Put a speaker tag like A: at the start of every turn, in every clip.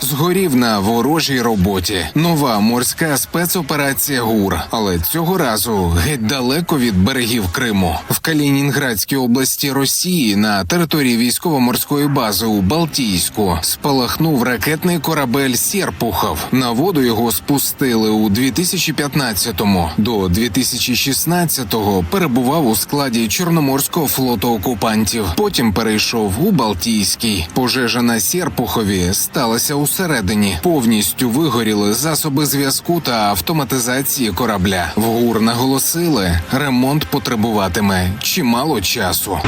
A: Згорів на ворожій роботі. Нова морська спецоперація ГУР, але цього разу геть далеко від берегів Криму. В Калінінградській області Росії на території військово-морської бази у Балтійську спалахнув ракетний корабель Сєрпухов. На воду його спустили у 2015-му. До 2016-го перебував у складі Чорноморського флоту окупантів. Потім перейшов у Балтійський. Пожежа на Сєрпухові сталася усередині. Повністю вигоріли засоби зв'язку та автоматизації корабля. В ГУР наголосили, ремонт потребуватиме чимало часу.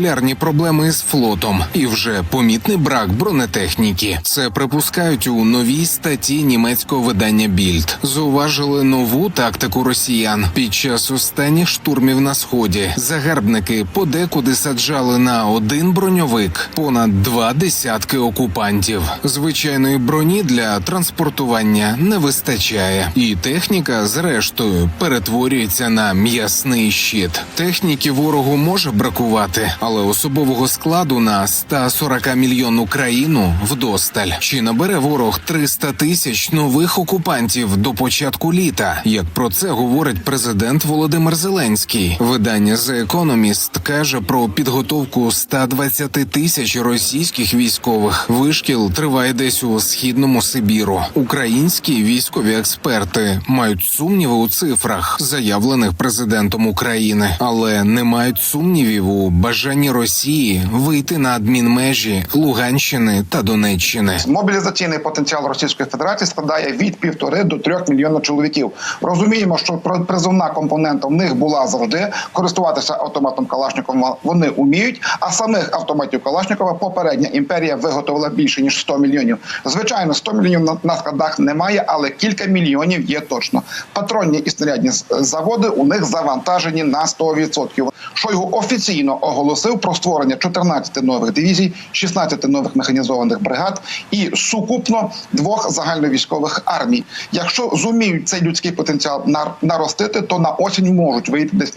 A: Регулярні проблеми з флотом і вже помітний брак бронетехніки. Це припускають у новій статті німецького видання Більд. Зауважили нову тактику росіян під час останніх штурмів на сході. Загарбники подекуди саджали на один броньовик понад два десятки окупантів. Звичайної броні для транспортування не вистачає, і техніка, зрештою, перетворюється на м'ясний щит. Техніки ворогу може бракувати, але особового складу на 140 мільйонну країну вдосталь. Чи набере ворог 300 тисяч нових окупантів до початку літа? Як про це говорить президент Володимир Зеленський? Видання The Economist каже про підготовку 120 тисяч російських військових. Вишкіл триває десь у східному Сибіру. Українські військові експерти мають сумніви у цифрах, заявлених президентом України, але не мають сумнівів у бажанні Росії вийти на адмінмежі Луганщини та Донеччини.
B: Мобілізаційний потенціал Російської Федерації складає від півтори до трьох мільйонів чоловіків. Розуміємо, що призовна компонента в них була завжди. Користуватися автоматом Калашникова вони уміють. А самих автоматів Калашникова попередня імперія виготовила більше ніж 100 мільйонів. Звичайно, 100 мільйонів на складах немає, але кілька мільйонів є точно. Патронні і снарядні заводи у них завантажені на 100%. Шойгу офіційно оголосив про створення 14 нових дивізій, 16 нових механізованих бригад і сукупно двох загальновійськових армій. Якщо зуміють цей людський потенціал нар- наростити, то на осінь можуть вийти десь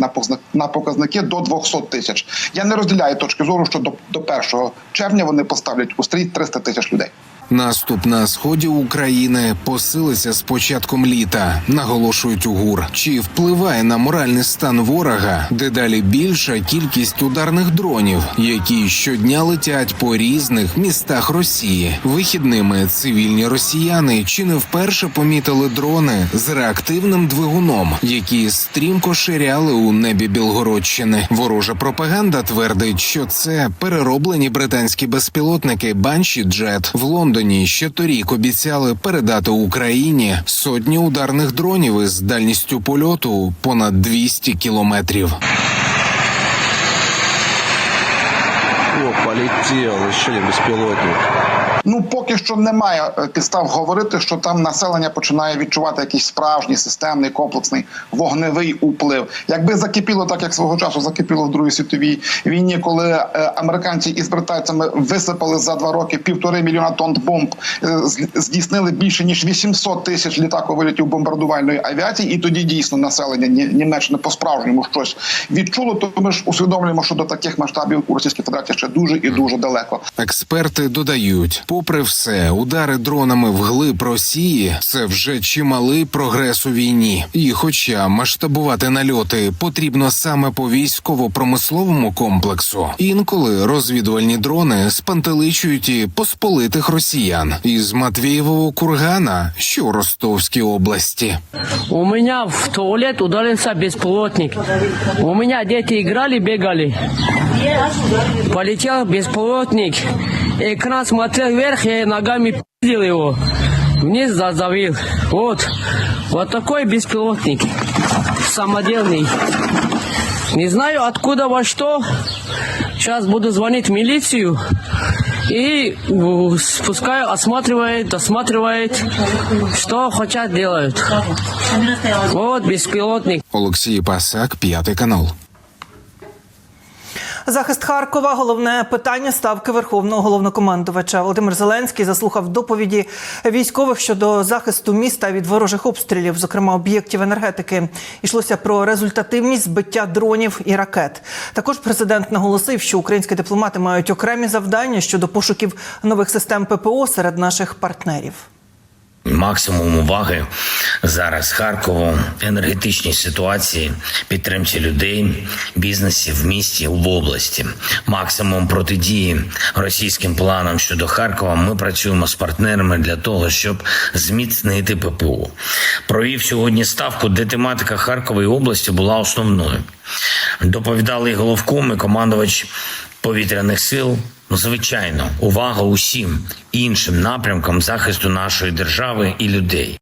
B: на показники до 200 тисяч. Я не розділяю точки зору, що до 1 червня вони поставлять у стрій 300 тисяч людей.
A: Наступ на сході України посилиться з початком літа, наголошують у ГУР. Чи впливає на моральний стан ворога дедалі більша кількість ударних дронів, які щодня летять по різних містах Росії? Вихідними цивільні росіяни чи не вперше помітили дрони з реактивним двигуном, які стрімко ширяли у небі Білгородщини. Ворожа пропаганда твердить, що це перероблені британські безпілотники Банші Джет в Лондоні. Ще торік обіцяли передати Україні сотні ударних дронів із дальністю польоту понад 200 кілометрів.
C: О, полетел, еще не беспилотник.
B: Ну поки що немає е, підстав говорити, що там населення починає відчувати якийсь справжній системний комплексний вогневий уплив. Якби закипіло так, як свого часу закипіло в Другій світовій війні, коли е, американці із британцями висипали за два роки півтори мільйона тонн бомб, е, здійснили більше ніж 800 тисяч літаковилітів бомбардувальної авіації, і тоді дійсно населення Ні- Німеччини по справжньому щось відчуло. То ми ж усвідомлюємо, що до таких масштабів у Російській Федерації ще дуже і дуже далеко.
A: Експерти додають, попри все, удари дронами вглиб Росії це вже чималий прогрес у війні. І, хоча масштабувати нальоти потрібно саме по військово-промисловому комплексу, інколи розвідувальні дрони спантеличують і посполитих росіян із Матвієвого кургана, що у Ростовській області.
D: У меня в туалет ударился бесплотник. У меня дети играли, бегали. Полетел бесплотник. Экран смотрел вверх, я ногами пиздил его. Вниз задавил. Вот. Вот такой беспилотник. Самодельный. Не знаю откуда во что. Сейчас буду звонить в милицию. И спускаю, осматривает, осматривает, что хотят делают. Вот беспилотник.
A: Олексій Пасак, п'ятий канал.
E: Захист Харкова головне питання ставки верховного головнокомандувача. Володимир Зеленський заслухав доповіді військових щодо захисту міста від ворожих обстрілів, зокрема об'єктів енергетики. Йшлося про результативність збиття дронів і ракет. Також президент наголосив, що українські дипломати мають окремі завдання щодо пошуків нових систем ППО серед наших партнерів.
F: Максимум уваги зараз Харкову, енергетичній ситуації, підтримці людей, бізнесів в місті в області. Максимум протидії російським планам щодо Харкова. Ми працюємо з партнерами для того, щоб зміцнити ППО. Провів сьогодні ставку, де тематика Харкова і області була основною. Доповідали і головком, і командувач повітряних сил. Звичайно, увага усім іншим напрямкам захисту нашої держави і людей.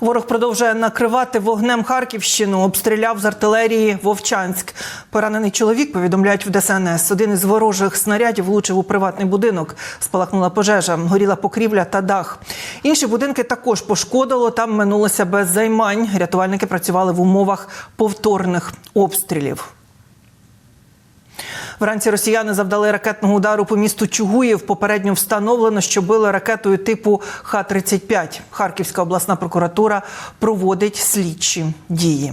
E: Ворог продовжує накривати вогнем Харківщину. Обстріляв з артилерії Вовчанськ. Поранений чоловік повідомляють в ДСНС. Один із ворожих снарядів влучив у приватний будинок. Спалахнула пожежа, горіла покрівля та дах. Інші будинки також пошкодило. Там минулося без займань. Рятувальники працювали в умовах повторних обстрілів. Вранці росіяни завдали ракетного удару по місту Чугуїв. Попередньо встановлено, що били ракетою типу Х-35. Харківська обласна прокуратура проводить слідчі дії.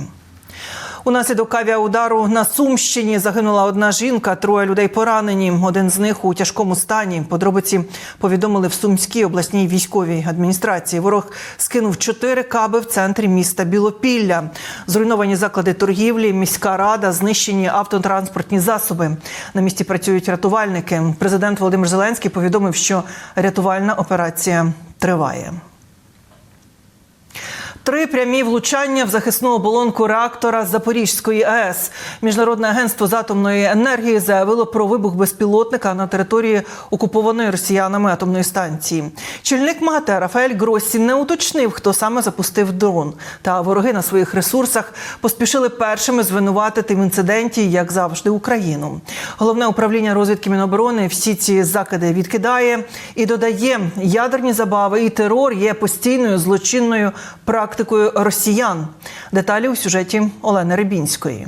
E: Унаслідок авіаудару на Сумщині загинула одна жінка, троє людей поранені. Один з них у тяжкому стані. Подробиці повідомили в Сумській обласній військовій адміністрації. Ворог скинув чотири каби в центрі міста Білопілля. Зруйновані заклади торгівлі, міська рада, знищені автотранспортні засоби. На місці працюють рятувальники. Президент Володимир Зеленський повідомив, що рятувальна операція триває. Три прямі влучання в захисну оболонку реактора Запорізької АЕС. Міжнародне агентство з атомної енергії заявило про вибух безпілотника на території окупованої росіянами атомної станції. Чільник МАГАТЕ Рафаель Гроссі не уточнив, хто саме запустив дрон. Та вороги на своїх ресурсах поспішили першими звинуватити в інциденті, як завжди, Україну. Головне управління розвідки Міноборони всі ці закиди відкидає і додає, ядерні забави і терор є постійною злочинною практикою росіян. Деталі у сюжеті Олени Рибінської.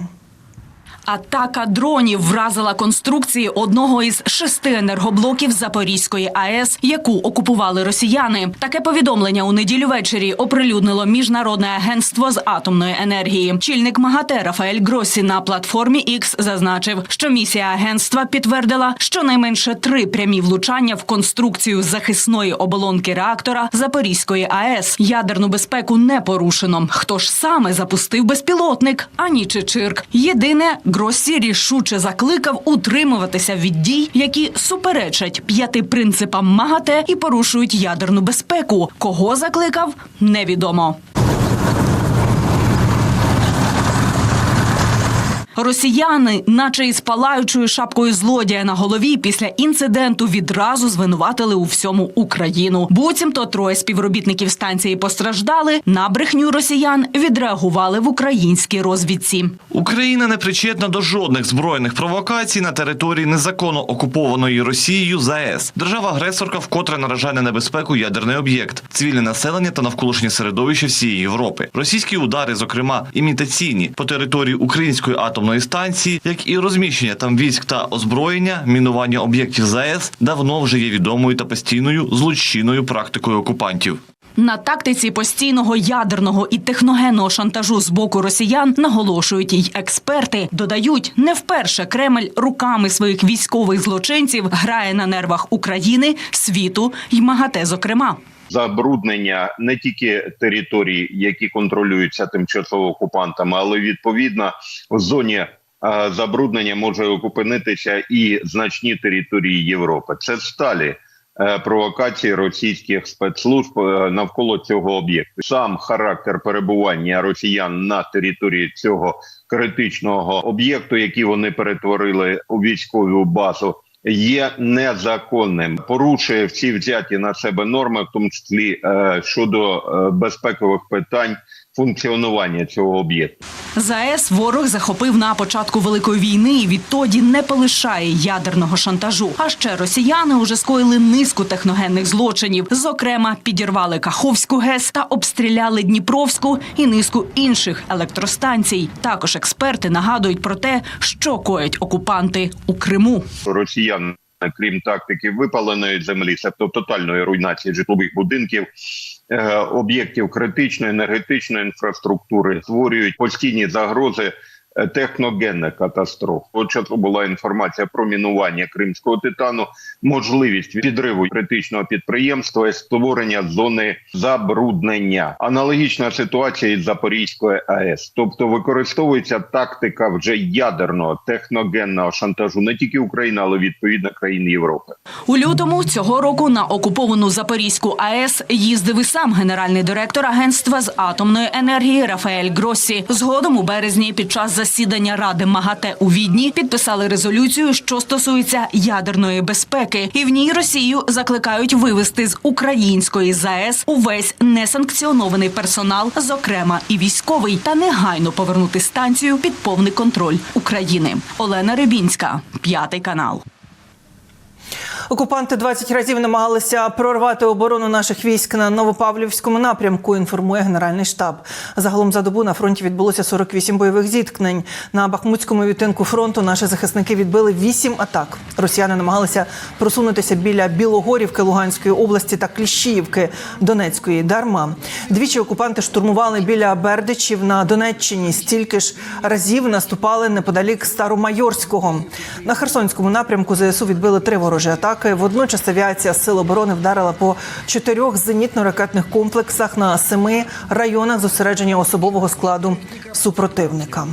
G: Атака дронів вразила конструкції одного із шести енергоблоків Запорізької АЕС, яку окупували росіяни. Таке повідомлення у неділю ввечері оприлюднило міжнародне агентство з атомної енергії. Чільник МАГАТЕ Рафаель Гросі на платформі X зазначив, що місія агентства підтвердила щонайменше три прямі влучання в конструкцію захисної оболонки реактора Запорізької АЕС. Ядерну безпеку не порушено. Хто ж саме запустив безпілотник? Ані Чичирк. Єдине, Гроссі рішуче закликав утримуватися від дій, які суперечать п'яти принципам МАГАТЕ і порушують ядерну безпеку. Кого закликав, невідомо. Росіяни, наче із палаючою шапкою злодія на голові, після інциденту відразу звинуватили у всьому Україну. Буцімто троє співробітників станції постраждали. На брехню росіян відреагували в українській розвідці.
H: Україна не причетна до жодних збройних провокацій на території незаконно окупованої Росією ЗАЕС. Держава-агресорка вкотре наражає на небезпеку ядерний об'єкт, цивільне населення та навколишнє середовище всієї Європи. Російські удари, зокрема імітаційні по території української атомної станції, як і розміщення там військ та озброєння, мінування об'єктів ЗАЕС, давно вже є відомою та постійною злочинною практикою окупантів.
G: На тактиці постійного ядерного і техногенного шантажу з боку росіян наголошують й експерти. Додають, не вперше Кремль руками своїх військових злочинців грає на нервах України, світу й МАГАТЕ, зокрема.
I: Забруднення не тільки територій, які контролюються тимчасово окупантами, але відповідно в зоні е, забруднення може опинитися і значні території Європи. Це сталі е, провокації російських спецслужб е, навколо цього об'єкту. Сам характер перебування росіян на території цього критичного об'єкту, який вони перетворили у військову базу. Є незаконним, порушує всі взяті на себе норми, в тому числі е, щодо е, безпекових питань функціонування цього об'єкту.
G: ЗАЕС ворог захопив на початку великої війни і відтоді не полишає ядерного шантажу. А ще росіяни уже скоїли низку техногенних злочинів. Зокрема, підірвали Каховську ГЕС та обстріляли Дніпровську і низку інших електростанцій. Також експерти нагадують про те, що коять окупанти у Криму.
I: Росіяни, крім тактики випаленої землі, тобто тотальної руйнації житлових будинків. е, Об'єктів критичної енергетичної інфраструктури створюють постійні загрози е, техногенних катастроф. Отже, була інформація про мінування кримського титану, можливість підриву критичного підприємства і створення зони забруднення. Аналогічна ситуація із Запорізькою АЕС, тобто використовується тактика вже ядерного техногенного шантажу не тільки України, але відповідно країн Європи.
G: У лютому цього року на окуповану Запорізьку АЕС їздив і сам генеральний директор агентства з атомної енергії Рафаель Гроссі. Згодом у березні під час засідання Ради МАГАТЕ у Відні підписали резолюцію, що стосується ядерної безпеки, і в ній Росію закликають вивести з української ЗАЕС увесь несанкціонований персонал, зокрема і військовий, та негайно повернути станцію під повний контроль України. Олена Рибінська, п'ятий канал.
E: Окупанти 20 разів намагалися прорвати оборону наших військ на Новопавлівському напрямку. Інформує Генеральний штаб. Загалом за добу на фронті відбулося 48 бойових зіткнень. На Бахмутському відтинку фронту наші захисники відбили 8 атак. Росіяни намагалися просунутися біля Білогорівки Луганської області та Кліщіївки Донецької. Дарма двічі окупанти штурмували біля Бердичів на Донеччині. Стільки ж разів наступали неподалік Старомайорського. На Херсонському напрямку ЗСУ відбили три ворожі атаки. Водночас авіація Сил оборони вдарила по чотирьох зенітно-ракетних комплексах на семи районах зосередження особового складу супротивника.